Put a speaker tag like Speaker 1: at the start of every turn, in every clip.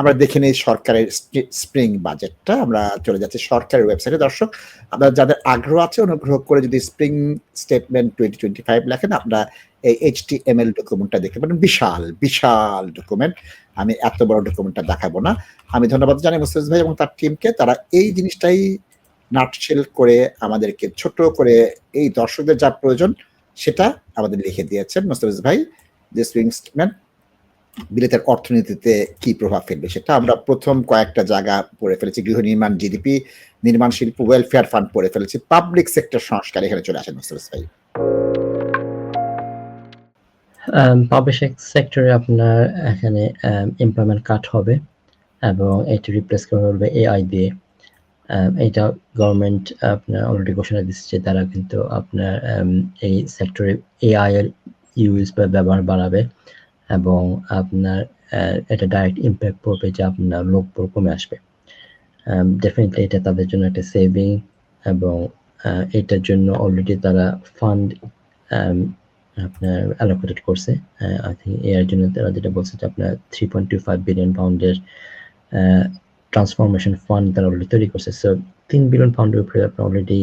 Speaker 1: আমরা দেখে নিই সরকারের স্প্রিং বাজেটটা, আমরা চলে যাচ্ছি সরকারের ওয়েবসাইটে দর্শক আপনার যাদের আগ্রহ আছে, অনুগ্রহ করে যদি spring statement twenty twenty five লেখেন আপনারা এই এইচ টি এম এল ডকুমেন্টটা দেখতে পারেন। বিশাল বিশাল ডকুমেন্ট আমি এত বড় ডকুমেন্টটা দেখাবো না। আমি ধন্যবাদ জানাই মুস্তাফিজ ভাই এবং তার টিমকে তারা এই জিনিসটাই নাটশেল করে আমাদেরকে ছোট করে এই দর্শকদের যা প্রয়োজন, সেটা আমাদের লিখে দিয়েছেন মুস্তাফিজ ভাই, যে স্প্রিং স্টেটমেন্ট। বিলেতের অর্থনীতিতে কি প্রভাব ফেলবে সেটা আমরা প্রথম কয়েকটা জায়গা পড়ে ফেলেছি, গৃহ নির্মাণ জিডিপি নির্মাণ শিল্প ওয়েলফেয়ার ফান্ড পড়ে ফেলেছি পাবলিক সেক্টর সংস্কার, এখানে চলে আসেন মুস্তাফিজ ভাই
Speaker 2: পাবলিক সেক্টরে আপনার এখানে এমপ্লয়মেন্ট কাট হবে এবং এটি রিপ্লেস করা হবে এআই দিয়ে। এটা গভর্নমেন্ট আপনার অলরেডি ঘোষণা দিচ্ছে তারা কিন্তু আপনার এই সেক্টরে এআই এর ইউজ বা ব্যবহার বাড়াবে। এবং আপনার এটা ডাইরেক্ট ইম্প্যাক্ট পড়বে যে আপনার লোক কমে আসবে। ডেফিনেটলি এটা তাদের জন্য একটা সেভিং এবং এটার জন্য অলরেডি তারা ফান্ড আপনার অ্যালোকেটেড করছে। আই থিঙ্ক এর জন্য তারা যেটা বলছে যে আপনার three point two five billion পাউন্ডের ট্রান্সফরমেশন ফান্ড তারা অলরেডি তৈরি করছে। সো তিন বিলিয়ন পাউন্ডের উপরে আপনার অলরেডি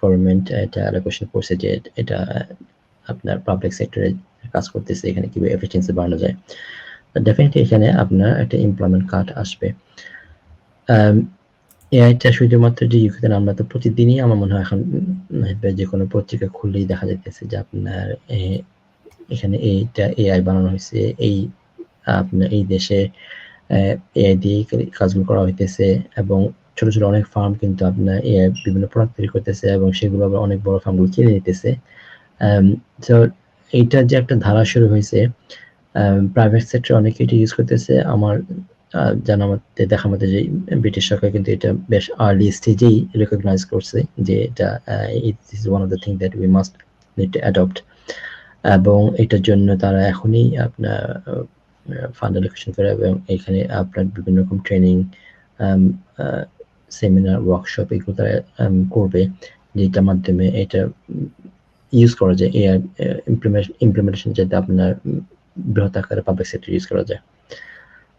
Speaker 2: গভর্নমেন্ট এটা অ্যালোকেশন করছে যে এটা আপনার পাবলিক সেক্টরে কাজ করতেছে, এখানে কীভাবে এফিসিয়েন্সি বাড়ানো যায়। ডেফিনেটলি এখানে আপনার একটা এমপ্লয়মেন্ট কার্ড আসবে। এআইটা শুধুমাত্র যে ইউকেতে আমরা তো প্রতিদিনই আমার মনে হয় এখন যে কোনো পত্রিকা খুললেই দেখা যাইতেছে যে আপনার এখানে এইটা এআই বানানো হয়েছে এই, আপনার এই দেশে এআই দিয়ে কাজগুলো করা হইতেছে এবং ছোট ছোট অনেক ফার্ম কিন্তু আপনার এআই বিভিন্ন প্রোডাক্ট তৈরি করতেছে এবং সেগুলো আবার অনেক বড় ফার্মগুলো কিনে নিতেছে। এইটা যে একটা ধারা শুরু হয়েছে প্রাইভেট সেক্টর অনেকে এটা ইউজ করতেছে। আমার জানা মতে, দেখা মতে যে ব্রিটিশ সরকার কিন্তু এটা বেশ আর্লি স্টেজেই রেকগনাইজ করছে যে এটা it is one of the thing that we must need to adopt এবং এটার জন্য তারা এখনই আপনার ফান্ড অ্যালোকেশন করে এবং এখানে আপনার বিভিন্ন রকম ট্রেনিং সেমিনার ওয়ার্কশপ এগুলো তারা করবে, যেটার মাধ্যমে এটা ইউজ করা যায় এআই ইমপ্লিমেন্টেশন যাতে আপনার বৃহৎ আকারে পাবলিক সেক্টর ইউজ করা যায়।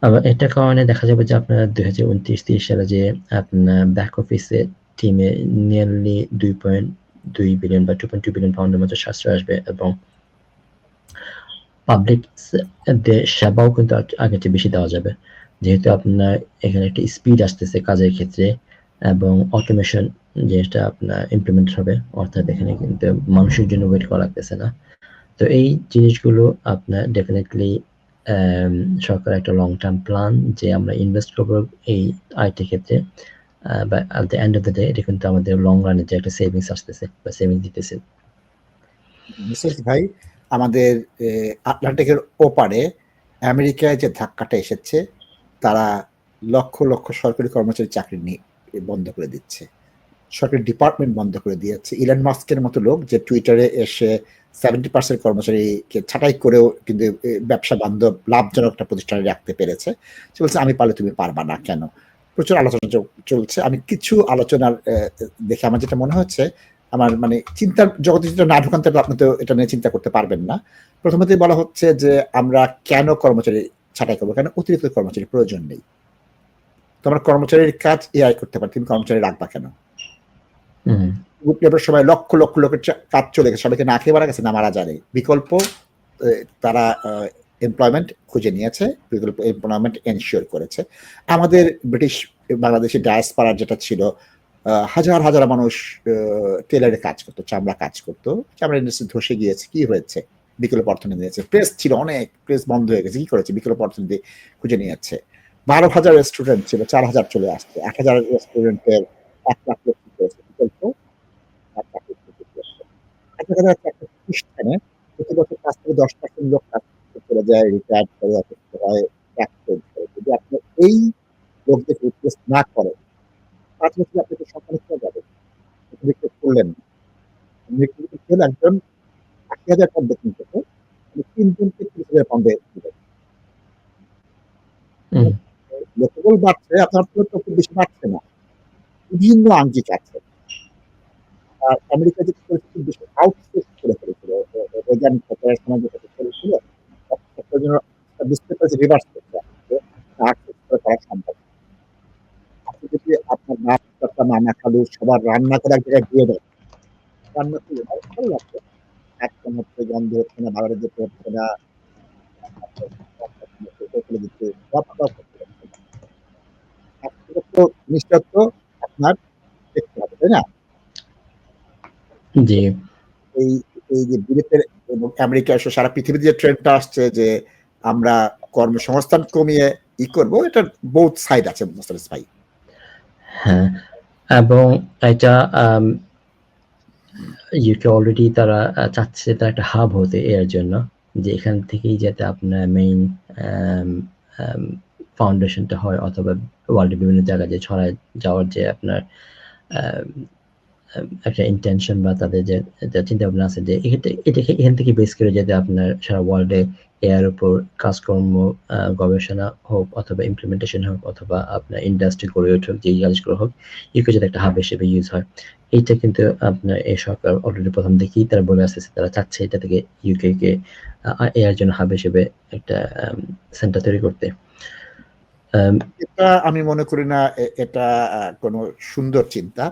Speaker 2: আবার এটা কারণে দেখা যাবে যে আপনার দুই হাজার উনত্রিশ তিরিশ সালে যে আপনার ব্যাক অফিসে টিমে নিয়ারলি দুই পয়েন্ট দুই বিলিয়ন বা টু পয়েন্ট টু বিলিয়ন পাউন্ডের মতো সাশ্রয় আসবে এবং পাবলিক সেবাও কিন্তু আগের চেয়ে বেশি দেওয়া যাবে। যেহেতু আপনার এখানে একটা স্পিড আসতেছে কাজের ক্ষেত্রে এবং অটোমেশন যেটা আপনার ইমপ্লিমেন্ট হবে, অর্থাৎ এখানে কিন্তু মানুষের জন্য ওয়েট করা লাগতেছে না। তো এই জিনিসগুলো আপনার ডেফিনেটলি সরকার একটা লং টার্ম প্ল্যান যে আমরা ইনভেস্ট করব এই আইটি ক্ষেত্রে। বা at the end of the day এটা কিন্তু আমাদের লং রানে যে একটা সেভিংস আসতেছে বা সেভিংস দিতেছে।
Speaker 1: ভাই, আমাদের আটলান্টিকের ওপারে আমেরিকায় যে ধাক্কাটা এসেছে, তারা লক্ষ লক্ষ সরকারি কর্মচারী চাকরি নিয়ে বন্ধ করে দিচ্ছে। সরকারি ডিপার্টমেন্ট বন্ধ করে দিয়েছে। ইলন মাস্কের মতো লোক যে টুইটারে এসে সেভেন্টি পার্সেন্ট কর্মচারীকে ছাঁটাই করেও কিন্তু ব্যবসা বান্ধব লাভজনক একটা প্রতিষ্ঠানে রাখতে পেরেছে। সে বলছে, আমি পারলে তুমি পারবা না কেন? প্রচুর আলোচনা চলছে। আমি কিছু আলোচনার দেখে আমার যেটা মনে হচ্ছে, আমার মানে চিন্তার জগতে যেটা না ঢুকান, তাহলে আপনি তো এটা নিয়ে চিন্তা করতে পারবেন না। প্রথমতেই বলা হচ্ছে যে, আমরা কেন কর্মচারী ছাঁটাই করব? কেন অতিরিক্ত কর্মচারী প্রয়োজন নেই? তোমার কর্মচারীর কাজ এআই করতে পারে তুমি কর্মচারী রাখবা কেন? বিপ্লবের সময় লক্ষ লক্ষ লোকের কাজ চলে গেছে সবাইকে না খেয়ে মারা গেছে না মারা যায় বিকল্প তারা এমপ্লয়মেন্ট খুঁজে নিয়েছে বিকল্প এমপ্লয়মেন্ট এনশিওর করেছে। আমাদের ব্রিটিশ বাংলাদেশি ডায়াসপাড়ার যেটা ছিল হাজার হাজার মানুষ টেলারে কাজ করতো চামড়া কাজ করতো। চামড়া ইন্ডাস্ট্রি ধসে গিয়েছে কি হয়েছে? বিকল্প অর্থনীতি নিয়েছে প্রেস ছিল অনেক প্রেস বন্ধ হয়ে গেছে কি করেছে? বিকল্প অর্থনীতি খুঁজে নিয়েছে। বারো হাজার স্টুডেন্ট ছিল, চার হাজার চলে আসছে। এক হাজার স্টুডেন্টের এক লাখ প্রতি বছর পাঁচ থেকে দশ পার্সেন্ট লোক চলে যায় হয় যদি আপনি এই না করেন পাঁচ যাবে একজন আশি হাজার তিনজনকে ত্রিশ হাজার পাউন্ডে লোকবল বাড়ছে আপনার তো খুব বেশি বাড়ছে না বিভিন্ন আঙ্গিক আছে আর আমেরিকা যেটা করেছে খুব বেশি আউটসোর্স করে ফেলেছিল করেছিল বুঝতে পারছে রিভার্স করছে করা সম্ভব আপনি যদি আপনার নানা খালু সবার রান্না করে এক জায়গায় দিয়ে দেন, রান্না হয়, ভালো লাগবে। একদম হচ্ছে গন্ধ হচ্ছে না, যেতে হচ্ছে না কাজ করতে হচ্ছে না। তো আপনার দেখতে হবে, তাই না?
Speaker 2: জি।
Speaker 1: এই, এই যে এবং আমেরিকা সারা পৃথিবীতে যে ট্রেন্ডটা আসছে যে আমরা কর্মসংস্থান কমিয়ে ই করব, এটার both সাইড আছে মোস্তাফিজ ভাই।
Speaker 2: হ্যাঁ, এবং এটা ইউকে অলরেডি তারা চাচ্ছে তারা একটা হাব হতে এর জন্য। যে এখান থেকেই যাতে আপনার মেইন ফাউন্ডেশনটা হয় অথবা ওয়ার্ল্ডের বিভিন্ন জায়গায় যে ছড়ায় যাওয়ার যে আপনার একটা ইনটেনশন বা তাদের যে চিন্তা ভাবনা আছে যে এটাকে এখান থেকে বেস করে যাতে আপনার সারা ওয়ার্ল্ডে এআই উপর কাজকর্ম গবেষণা হোক অথবা ইমপ্লিমেন্টেশন হোক অথবা আপনার ইন্ডাস্ট্রি গড়ে উঠুক, যেই কাজগুলো হোক, ইউকে যাতে একটা হাব হিসেবে ইউজ হয়। এইটা কিন্তু আপনার এই সরকার অলরেডি প্রথম থেকেই তারা বলে আসতেছে তারা চাচ্ছে এটা থেকে ইউকে কে এর জন্য হাব হিসেবে একটা সেন্টার তৈরি করতে। আম
Speaker 1: এটা আমি মনে করি না এটা কোনো সুন্দর চিন্তা।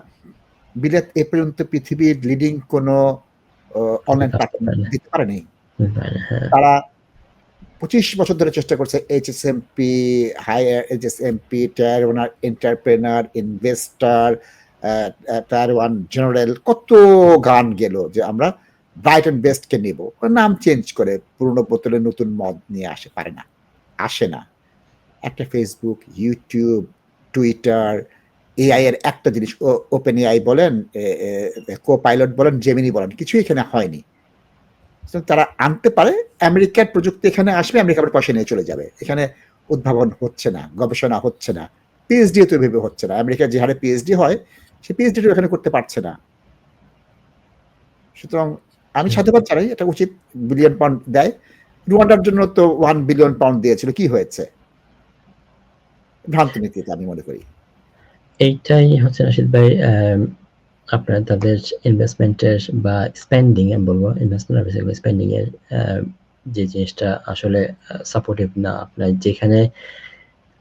Speaker 1: বিলেত এ পর্যন্ত পৃথিবীর লিডিং কোনো অনলাইন প্ল্যাটফর্ম দিতে পারেনি।
Speaker 2: হ্যাঁ।
Speaker 1: তারা ২৫ বছর ধরে চেষ্টা করছে HSMP, higher HSMP, tier 1 entrepreneur, investor, tier 1 general কত গান গেল যে আমরা ব্রাইট অ্যান্ড বেস্ট কে নিব। নাম চেঞ্জ করে পুরনো বোতলে নতুন মদ নিয়ে আসে পারে না। আসে না। একটা ফেসবুক ইউটিউব টুইটার এআই এর একটা জিনিস ওপেন এআই বলেন, কো পাইলট বলেন, জেমিনি বলেন, কিছুই এখানে হয়নি। তারা আনতে পারে, আমেরিকার প্রযুক্তি এখানে আসবে, আমেরিকা আবার পয়সা নিয়ে চলে যাবে। এখানে উদ্ভাবন হচ্ছে না, গবেষণা হচ্ছে না। পিএইচডিও তো এভাবে হচ্ছে না। আমেরিকায় যে হারে পিএইচডি হয়, সে পিএইচডিটাও এখানে করতে পারছে না। সুতরাং আমি। সাধুবাদ জানাই, এটা উচিত বিলিয়ন পাউন্ড দেয়। রুয়ান্ডার জন্য তো ওয়ান বিলিয়ন পাউন্ড দিয়েছিল। কি হয়েছে? ভ্রান্ত নীতি আমি মনে করি।
Speaker 2: এইটাই হচ্ছে রাশিদ ভাই আপনার তাদের ইনভেস্টমেন্টের বা স্পেন্ডিং আমি বলব, ইনভেস্টমেন্ট স্পেন্ডিং এর যে জিনিসটা আসলে সাপোর্টিভ না। আপনার যেখানে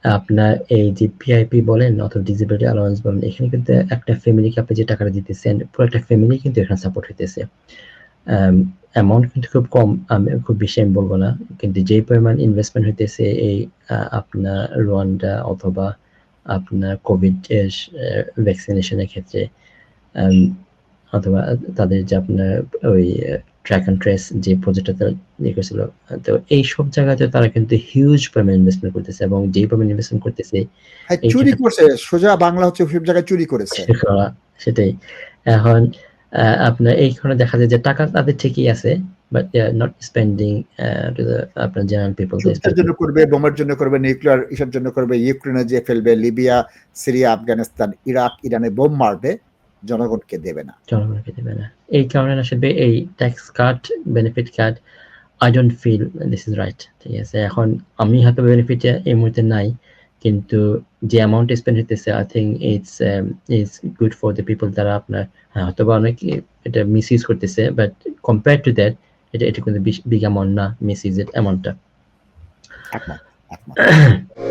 Speaker 2: আপনার এই যে পিআইপি বলেন অথবা ডিসেবিলিটি অ্যালাউন্স বলেন, এখানে কিন্তু একটা ফ্যামিলিকে আপনি যে টাকাটা দিতেছেন, পুরো একটা ফ্যামিলি কিন্তু এখানে সাপোর্ট হইতেছে। অ্যামাউন্ট কিন্তু খুব কম, আমি খুব বেশি আমি বলব না। কিন্তু যেই পরিমাণ ইনভেস্টমেন্ট হইতেছে এই আপনার রুয়ান্ডা অথবা আপনার কোভিড এর স ভ্যাকসিনেশন এর ক্ষেত্রে অথবা তাদের যে আপনার ওই ট্র্যাক অ্যান্ড ট্রেস যে প্রজেক্টটা তারা ইয়ে করছিল। তো এইসব জায়গাতে তারা কিন্তু হিউজ পরিমাণ ইনভেস্টমেন্ট করতেছে এবং যেই পরিমাণ ইনভেস্টমেন্ট করতেছে
Speaker 1: হ্যাঁ, চুরি করছে। সোজা বাংলা হচ্ছে ওইসব জায়গায় চুরি করেছে।
Speaker 2: সেটাই। এখন আপনার এইখানে দেখা যায় যে টাকা তাদের ঠিকই আছে। But they are not spending to the আপনার জেনারেল পিপল
Speaker 1: জন্য করবে, বোমার জন্য করবে, নিউক্লিয়ার জন্য করবে, ইউক্রেনে যেয়ে ফেলবে, লিবিয়া, সিরিয়া, আফগানিস্তান, ইরাক, ইরানে বোম মারবে, জনগণকে দেবে না।
Speaker 2: জনগণকে দেবে না। এই কারণে আসলে এই tax cut, benefit cut I don't feel this is right ঠিক আছে? এখন আমি হয়তো বেনিফিট এই মুহূর্তে নাই। কিন্তু যে অ্যামাউন্ট স্পেন্ড হইতেছে I think it's it's good for the people তারা যারা আপনার হ্যাঁ, হয়তোবা অনেকে এটা মিস ইউজ করতেছে। বাট কম্পেয়ার টু দ্যাট এটা এটা কিন্তু বিগ অ্যামাউন্ট না মিস ইউজ এর অ্যামাউন্টটা।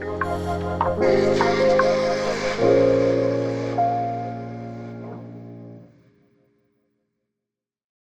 Speaker 3: Thank you.